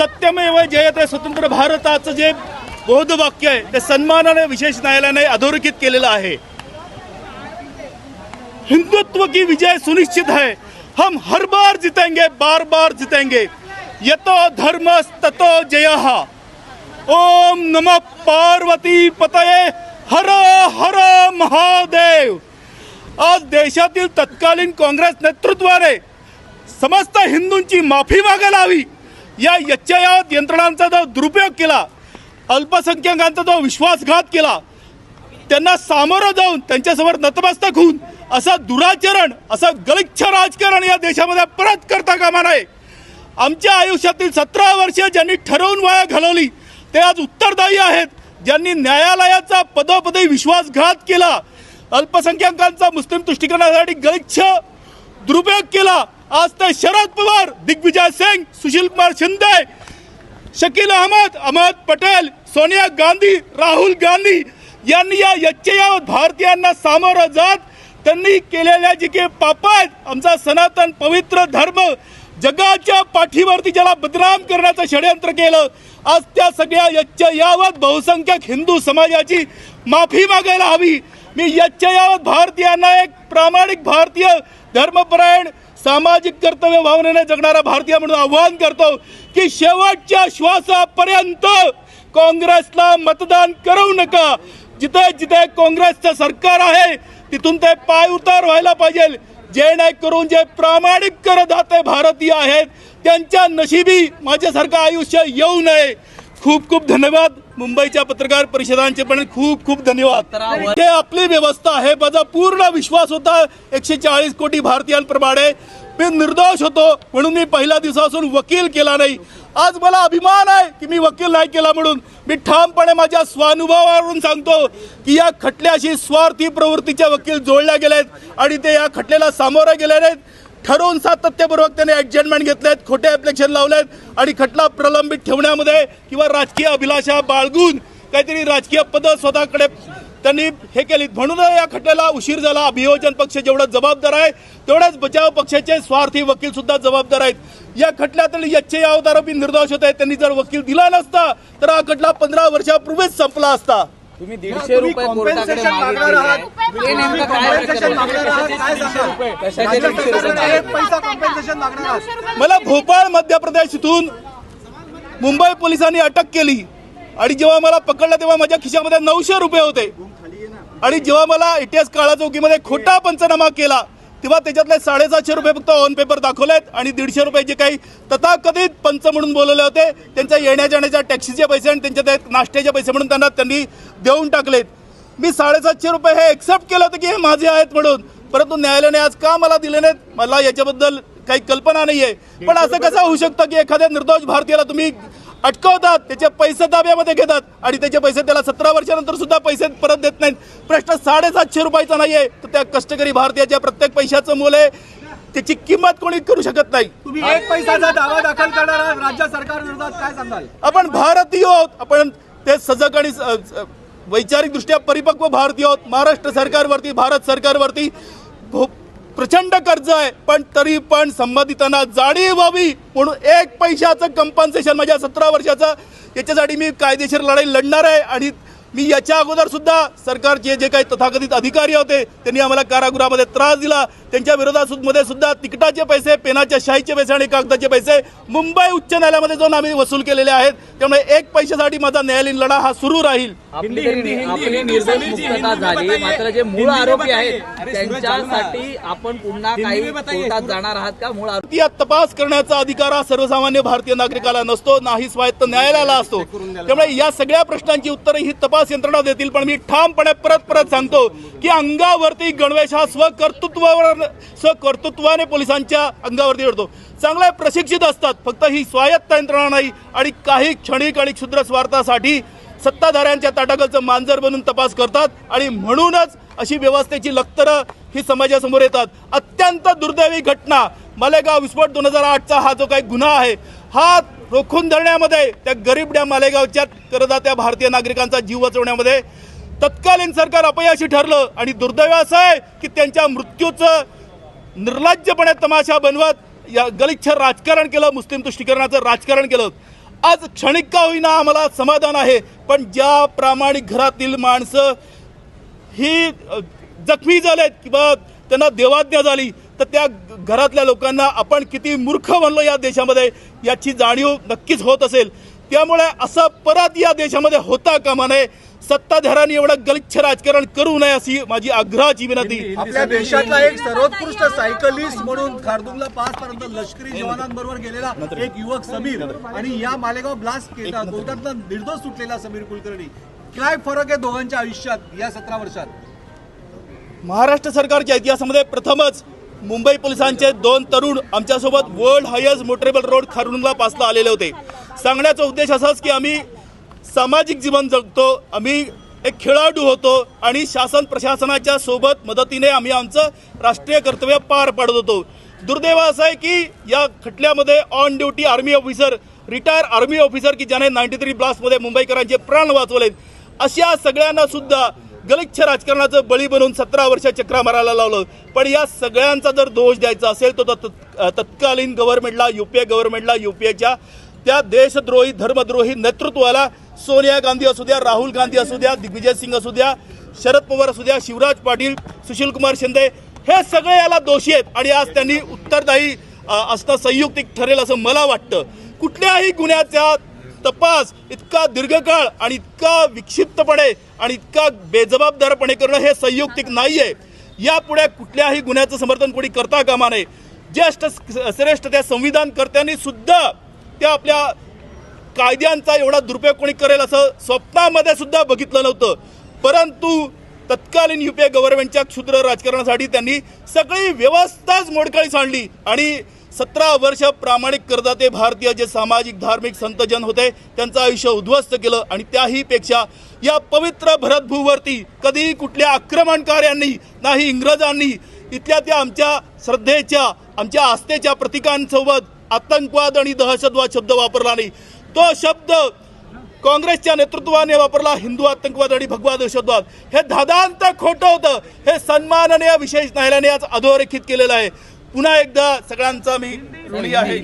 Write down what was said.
सत्यमेव जयते स्वतंत्र भारताचं जे बोधवाक्य आहे ते सन्मानाने विशेष न्यायालयाने अधोरेखित केलेलं आहे. हिंदुत्व की विजय सुनिश्चित है हम हर बार जितेंगे बार बार जितेंगे। यतो धर्म ततो जय। ओम नमः पार्वती पतये हर हर महादेव। आज देशातील तत्कालीन काँग्रेस नेतृत्वाने समस्त हिंदूंची माफी मागायला हवी. या यच्चयात यंत्रणांचा जो दुरुपयोग केला अल्पसंख्याकांचा जो विश्वासघात केला त्यांना सामोरं जाऊन त्यांच्यासमोर नतमस्तक होऊन असं दुराचरण असं गलिच्छ राजकारण या देशामध्ये परत करता कामा नये. आमच्या आयुष्यातील सतरा वर्षे ज्यांनी ठरवून वाया घालवली ते आज उत्तरदायी आहेत. ज्यांनी न्यायालयाचा पदोपदी विश्वासघात केला अल्पसंख्याकांचा मुस्लिम तुष्टीकरणासाठी गलिच्छ दुरुपयोग केला आज ते शरद पवार दिग्विजय सिंग सुशील कुमार शिंदे शकील अहमद अहमद पटेल सोनिया गांधी राहुल गांधी यांनी या यच्चयावत भारतीयांना सामोरं जात त्यांनी केलेल्या जे काही पाप आहेत आमचा सनातन पवित्र धर्म जगाच्या पाठीवरती ज्याला बदनाम करण्याचं षडयंत्र केलं आज त्या सगळ्या यच्चयावत बहुसंख्यक हिंदू समाजाची माफी मागायला हवी. मी यच्चयावत भारतीयांना एक प्रामाणिक भारतीय धर्मपरायण सामाजिक कर्तव्य भावनेने जगणारा भारतीय म्हणून आवाहन करतो की शेवटच्या श्वासापर्यंत काँग्रेसला मतदान करू नका. जिथे जिथे काँग्रेसचं सरकार आहे तिथून ते पाय उतार व्हायला पाहिजे. जेणेकरून जे प्रामाणिक करदाते भारतीय आहेत त्यांच्या नशिबी माझ्यासारखं आयुष्य येऊ नये. खूप खूप धन्यवाद. मुंबईच्या पत्रकार परिषदांचे पण खूप खूप धन्यवाद. हे आपली व्यवस्था आहे. माझा पूर्ण विश्वास होता. एकशे चाळीस कोटी भारतीयांप्रमाणे. मी निर्दोष होतो. म्हणून मी पहिल्या दिवसापासून वकील केला नाही. आज मला अभिमान आहे की मी वकील नाही केला म्हणून. मी ठामपणे माझ्या स्वानुभवावरून सांगतो की या खटल्याशी स्वार्थी प्रवृत्तीचे वकील जोडल्या गेलेत आणि ते या खटल्याला सामोरे गेले नाहीत ठरवून सातत्यपूर्वक त्याने ॲडजस्टमेंट घेतलेत खोटे ॲप्लिकेशन लावलेत आणि खटला प्रलंबित ठेवण्यामध्ये किंवा राजकीय अभिलाषा बाळगून काहीतरी राजकीय पदं स्वतःकडे त्यांनी हे केली म्हणून या खटल्याला उशीर झाला. अभियोजन पक्ष जेवढा जबाबदार आहे तेवढ्याच बचाव पक्षाचे स्वार्थी वकील सुद्धा जबाबदार आहेत. या खटल्यातील यच्छे अवतार आरोपी निर्दोष होते. त्यांनी जर वकील दिला नसता तर हा खटला पंधरा वर्षापूर्वीच संपला असता. तुम्ही दीडशे रुपये कोर्टाकडे मागितलेले आहे. ते नेमकं काय प्रकरण? कशाचे दीडशे रुपये मागितले? मला भोपाळ मध्य प्रदेश इथून मुंबई पोलिसांनी अटक केली आणि जेव्हा मला पकडलं तेव्हा माझ्या खिशामध्ये नऊशे रुपये होते आणि जेव्हा मला इतिहास काळा चौकीमध्ये खोटा पंचनामा केला तेव्हा त्याच्यातले साडेसातशे रुपये फक्त ऑन पेपर आहेत आणि दीडशे रुपये जे काही तथाकथित पंच म्हणून बोलवले होते त्यांच्या येण्या जाण्याच्या टॅक्सीचे पैसे आणि त्यांच्या ते नाश्त्याचे पैसे म्हणून त्यांना त्यांनी देऊन टाकलेत. मी साडेसातशे रुपये हे एक्सेप्ट केलं होतं की हे माझे आहेत म्हणून. परंतु न्यायालयाने आज का मला दिले नाहीत? मला याच्याबद्दल काही कल्पना नाही आहे पण असं कसं होऊ शकतं की एखाद्या निर्दोष भारतीयाला तुम्ही अटकवतात. त्याचे पैसे ताब्यामध्ये घेतात. आणि त्याचे पैसे त्याला सतरा वर्षानंतर सुद्धा पैसे परत देत नाहीत. प्रश्न साडेसातशे रुपयाचा नाहीये. तर त्या कष्टकरी भारतीयाच्या प्रत्येक पैशाचं मोल आहे. त्याची किंमत कोणी करू शकत नाही. तुम्ही एक पैशाचा दावा दाखल करणारा राज्य सरकार विरोधात काय सांगाल? आपण भारतीय आहोत. आपण ते सजग आणि वैचारिकदृष्ट्या परिपक्व भारतीय आहोत. महाराष्ट्र सरकारवरती भारत सरकारवरती प्रचंड कर्ज आहे. पण तरी पण संबंधितांना जाणीव व्हावी. म्हणून एक पैशाचं कंपन्सेशन माझ्या म्हणजे सतरा वर्षाचं याच्यासाठी मी कायदेशीर लढाई लढणार आहे. आणि मी याच्या अगोदर सुद्धा सरकारचे जे काही तथाकथित अधिकारी होते त्यांनी आम्हाला कारागृहामध्ये त्रास दिला. त्यांच्या विरोधात मध्ये सुद्धा तिकिटाचे पैसे पेनाच्या शाहीचे पैसे आणि कागदाचे पैसे मुंबई उच्च न्यायालयामध्ये जाऊन आम्ही वसूल केलेले आहेत. त्यामुळे एक पैशासाठी माझा न्यायालयीन लढा हा सुरू राहील. आपली आपली निर्दोष मुक्तता झाली. मात्र जे मूळ आरोपी आहेत त्यांच्यासाठी आपण पुन्हा काही कोर्टात जाणार आहात का मूळ आरोपी? या तपास करण्याचा अधिकार हा सर्वसामान्य भारतीय नागरिकाला नसतो नाही स्वायत्त न्यायालयाला असतो. त्यामुळे या सगळ्या प्रश्नांची उत्तरे ही तपास यंत्रणा देतील पण मी ठामपणे परत परत सांगतो की अंगावरती गणवेश हा स्वकर्तृत्वावर स्वकर्तृत्वाने पोलिसांच्या अंगावरती येतो चांगले प्रशिक्षित असतात फक्त ही स्वायत्त यंत्रणा नाही आणि काही क्षणिक आणि क्षुद्र स्वार्थासाठी सत्ताधाऱ्यांच्या ताटाकलचं मांजर बनून तपास करतात आणि म्हणूनच अशी व्यवस्थेची लक्तरं ही समाजासमोर येतात. अत्यंत दुर्दैवी घटना. मालेगाव विस्फोट दोन हजार आठचा हा जो काही गुन्हा आहे हा रोखून धरण्यामध्ये त्या गरीबड्या मालेगावच्या करदात्या भारतीय नागरिकांचा जीव वाचवण्यामध्ये तत्कालीन सरकार अपयशी ठरलं आणि दुर्दैव असं आहे की त्यांच्या मृत्यूचं निर्लज्जपणे तमाशा बनवत या गलिच्छ राजकारण केलं मुस्लिम तुष्टीकरणाचं राजकारण केलं. आज क्षणिक का होईना आम्हाला समाधान आहे पण ज्या प्रामाणिक घरातील माणसं ही जखमी झालेत किंवा त्यांना देवाज्ञा झाली तर त्या घरातल्या लोकांना आपण किती मूर्ख बनलो या देशामध्ये याची जाणीव नक्कीच होत असेल. त्यामुळे असं परत या देशामध्ये होता कामा नये. सत्ताधाऱ्यांनी एवढं गलिच्छ राजकारण करू नये अशी माझी आग्रहाची विनंती. आपल्या देशातला एक सर्वोत्कृष्ट सायकलिस्ट म्हणून खारदुंगला पाच पर्यंत लष्करी जवानांबरोबर गेलेला एक युवक समीर आणि या मालेगाव ब्लास्ट केला कोर्टातला निर्दोष सुटलेला समीर कुलकर्णी. काय फरक आहे दोघांच्या आयुष्यात या सतरा वर्षात? महाराष्ट्र सरकारच्या इतिहासामध्ये प्रथमच मुंबई पोलिसांचे दोन तरुण आमच्यासोबत वर्ल्ड हायस्ट मोटरेबल रोड खारुणला पासला आलेले होते. सांगण्याचा उद्देश असाच की आम्ही सामाजिक जीवन जगतो आम्ही एक खेळाडू होतो आणि शासन प्रशासनाच्या सोबत मदतीने आम्ही आमचं राष्ट्रीय कर्तव्य पार पाडत होतो. दुर्दैव असं आहे की या खटल्यामध्ये on duty army officer retire army officer की ज्याने नाईन्टी थ्री ब्लास्टमध्ये मुंबईकरांचे प्राण वाचवलेत अशा सगळ्यांना सुद्धा गलिच्छ राजकारणाचं बळी बनवून सतरा वर्ष चक्रा मारायला लावलं. पण या सगळ्यांचा जर दोष द्यायचा असेल तर तत्- तत्कालीन गव्हर्नमेंटला युपीए गव्हर्नमेंटला युपीएच्या त्या देशद्रोही धर्मद्रोही नेतृत्वाला सोनिया गांधी असू द्या राहुल गांधी असू द्या दिग्विजय सिंग असू द्या शरद पवार असू द्या शिवराज पाटील सुशील कुमार शिंदे हे सगळे याला दोषी आहेत. आणि आज त्यांनी उत्तरदायी असता असणं संयुक्तिक ठरेल असं मला वाटतं. कुठल्याही गुन्ह्याचा तपास इतका दीर्घकाळ आणि इतका विक्षिप्तपणे आणि इतका बेजबाबदारपणे करणं हे संयुक्तिक नाहीये. यापुढे कुठल्याही गुन्ह्याचं समर्थन कोणी करता कामा नये. ज्येष्ठ श्रेष्ठ त्या संविधानकर्त्यांनी सुद्धा त्या आपल्या कायद्यांचा एवढा दुरुपयोग कोणी करेल असं स्वप्नामध्ये सुद्धा बघितलं नव्हतं. परंतु तत्कालीन युपीए गव्हर्नमेंटच्या क्षुद्र राजकारणासाठी त्यांनी सगळी व्यवस्थाच मोडकळीस आणली. आणि सतरा वर्ष प्रामाणिक करदाते भारतीय जे सामाजिक धार्मिक संतजन होते त्यांचं आयुष्य उद्ध्वस्त केलं आणि त्याही पेक्षा या पवित्र भरतभूवरती कधीही कुठल्या आक्रमणकार्यांनी नाही इंग्रजांनी इथल्या त्या आमच्या श्रद्धेच्या आमच्या आस्थेच्या प्रतीकांसोबत आतंकवाद आणि दहशतवाद शब्द वापरला नाही. तो शब्द काँग्रेसच्या नेतृत्वाने वापरला हिंदू आतंकवाद आणि भगवा दहशतवाद हे धादांत खोटं होतं हे सन्माननीय विशेष न्यायालयाने आज अधोरेखित केलेलं आहे पुन्हा एकदा सगळ्यांचा मी ऋणी आहे